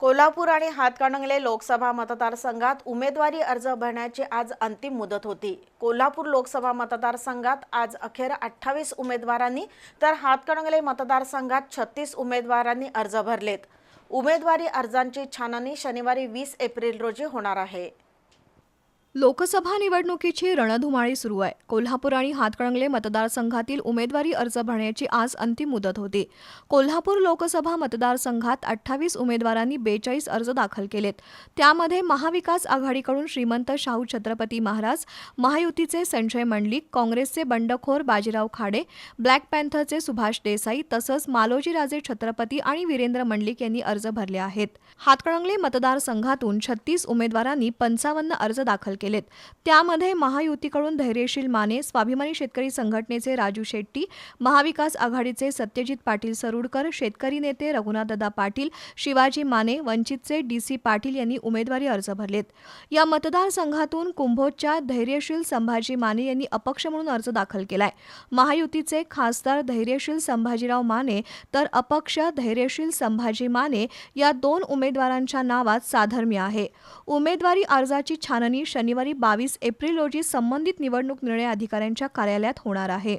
कोल्हापूर आणि हातकणंगले लोकसभा मतदारसंघात उमेदवारी अर्ज भरण्याची आज अंतिम मुदत होती. कोल्हापूर लोकसभा मतदारसंघात आज अखेर अठ्ठावीस उमेदवारांनी तर हातकणंगले मतदारसंघात छत्तीस उमेदवारांनी अर्ज भरलेत. उमेदवारी अर्जांची छाननी शनिवारी वीस एप्रिल रोजी होणार आहे. लोकसभा निवडणुकीची रणधुमाळी सुरू आहे. कोल्हापूर आणि हातकणंगले मतदारसंघातील उमेदवारी अर्ज भरण्याची आज अंतिम मुदत होती. कोल्हापूर लोकसभा मतदारसंघात अठ्ठावीस उमेदवारांनी बेचाळीस अर्ज दाखल केलेत. त्यामध्ये महाविकास आघाडीकडून श्रीमंत शाहू छत्रपती महाराज महायुतीचे संजय मंडलिक काँग्रेसचे बंडखोर बाजीराव खाडे ब्लॅक पॅन्थरचे सुभाष देसाई तसंच मालोजीराजे छत्रपती आणि वीरेंद्र मंडलिक यांनी अर्ज भरले आहेत. हातकणंगले मतदारसंघातून छत्तीस उमेदवारांनी पंचावन्न अर्ज दाखल केले केलेत. त्यामध्ये महायुतीकडून धैर्यशील माने स्वाभिमानी शेतकरी संघटनेचे राजू शेट्टी महाविकास आघाडीचे सत्यजित पाटील सरुडकर शेतकरी नेते रघुनाथदा पाटील शिवाजी माने वंचितचे डी सी पाटील यांनी उमेदवारी अर्ज भरलेत. या मतदारसंघातून कुंभोजच्या धैर्यशील संभाजी माने यांनी अपक्ष म्हणून अर्ज दाखल केलाय. महायुतीचे खासदार धैर्यशील संभाजीराव माने तर अपक्ष धैर्यशील संभाजी माने या दोन उमेदवारांच्या नावात साधर्म्य आहे. उमेदवारी अर्जाची छाननी शनिवार बावीस एप्रिल रोजी संबंधित निवडणूक निर्णय अधिकाऱ्यांच्या कार्यालयात होणार आहे.